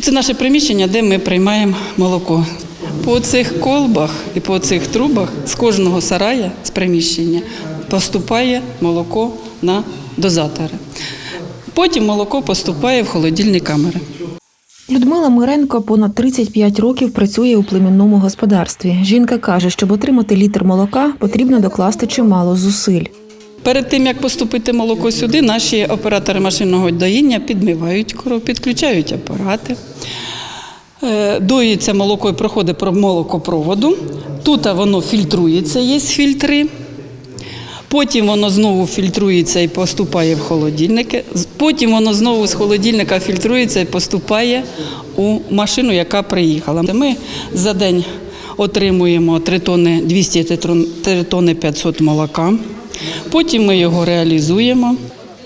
Це наше приміщення, де ми приймаємо молоко. По цих колбах і по цих трубах з кожного сарая з приміщення поступає молоко на дозатори. Потім молоко поступає в холодильні камери. Людмила Миренко понад 35 років працює у племінному господарстві. Жінка каже, щоб отримати літр молока, потрібно докласти чимало зусиль. Перед тим як поступити молоко сюди, наші оператори машинного доїння підмивають коров, підключають апарати. Е, Доїться молоко і проходить про молокопроводу. Тут воно фільтрується, є фільтри. Потім воно знову фільтрується і поступає в холодильники. Потім воно знову з холодильника фільтрується і поступає у машину, яка приїхала. Ми за день отримуємо 3 тонни 200 тетрон- 3 тонни 500 молока. Потім ми його реалізуємо.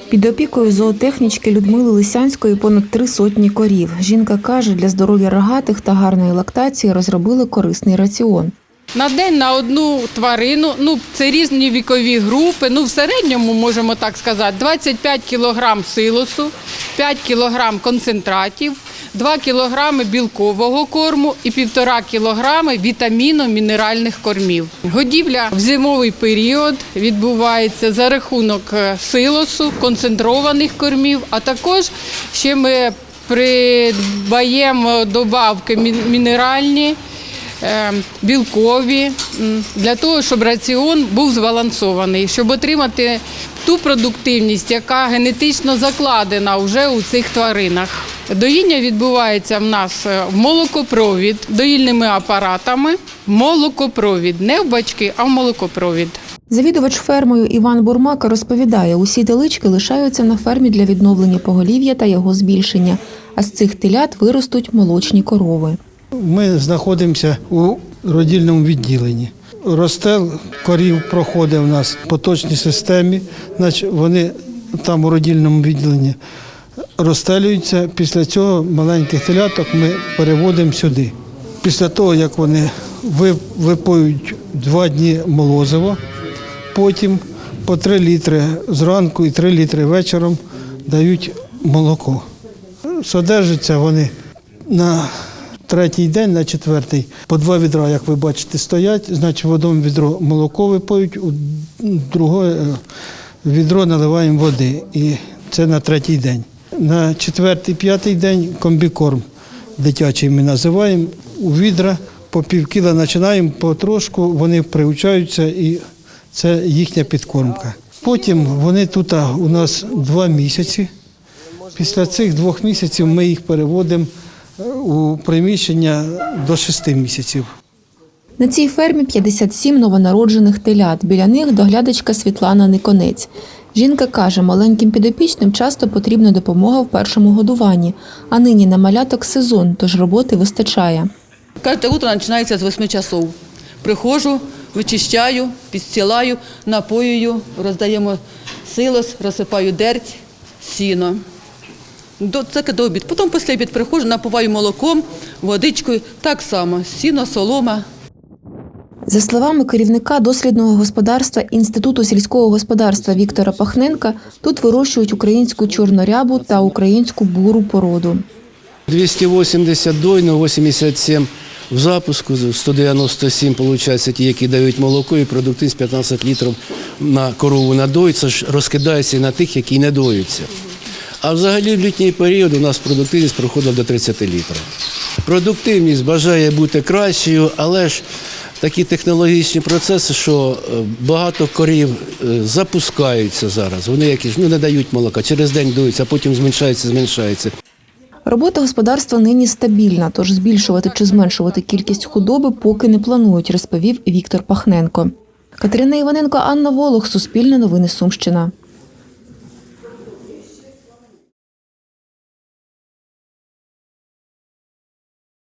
Під опікою зоотехнічки Людмили Лисянської понад три сотні корів. Жінка каже, для здоров'я рогатих та гарної лактації розробили корисний раціон. На день на одну тварину, ну це різні вікові групи. Ну в середньому можемо так сказати, 25 кг силосу, 5 кг концентратів, 2 кг білкового корму і 1,5 кг вітаміно-мінеральних кормів. Годівля в зимовий період відбувається за рахунок е, силосу, концентрованих кормів, а також ще ми придбаємо добавки мін- мінеральні білкові для того, щоб раціон був збалансований, щоб отримати ту продуктивність, яка генетично закладена вже у цих тваринах. Доїння відбувається в нас е, в молокопровід доїльними апаратами. Молокопровід, не в бачки, а в молокопровід. Завідувач фермою Іван Бурмака розповідає, усі телички лишаються на фермі для відновлення поголів'я та його збільшення, а з цих телят виростуть молочні корови. Ми знаходимося у родільному відділенні. Розстел корів проходить у нас в поточній системі, значить вони там у родільному відділенні розстелюються. Після цього маленьких теляток ми переводимо сюди. Після того, як вони ви- випоють два дні молозиво, потім по 3 літри зранку і 3 літри вечором дають молоко. Содержаться вони на третій день, на четвертий, по два відра, як ви бачите, стоять. Значить, в одному відро молоко випоють, у друге е, відро наливаємо води. І це на третій день. На четвертий, п'ятий день комбікорм дитячий ми називаємо. У відра по пів кіла починаємо потрошку, вони приучаються і це їхня підкормка. Потім вони тут у нас два місяці. Після цих двох місяців ми їх переводимо у приміщення до шести місяців. На цій фермі 57 новонароджених телят. Біля них доглядачка Світлана Никонець. Жінка каже, маленьким підопічним часто потрібна допомога в першому годуванні, а нині на маляток сезон, тож роботи вистачає. Каждое утро начинается с 8 часов. Приходжу, вичищаю, підстілаю, напоюю, роздаємо силос, розсипаю дерть, сіно. До, це до обід. Потім після обід приходжу, напиваю молоком, водичкою, так само, сіно, солома. За словами керівника дослідного господарства Інституту сільського господарства Віктора Пахненка, тут вирощують українську чорнорябу та українську буру породу. 280 дойно, 87 в запуску, 197, получається, ті, які дають молоко і продуктивність 15 літрів на корову на дой, це ж розкидається і на тих, які не доються. А взагалі в літній період у нас продуктивність проходила до 30 літрів. Продуктивність бажає бути кращою, але ж такі технологічні процеси, що е, багато корів е, запускаються зараз. Вони якісь ну, не дають молока, через день дуються, а потім зменшається, зменшається. Робота господарства нині стабільна, тож збільшувати чи зменшувати кількість худоби поки не планують, розповів Віктор Пахненко. Катерина Іваненко, Анна Волох, Суспільне новини Сумщина.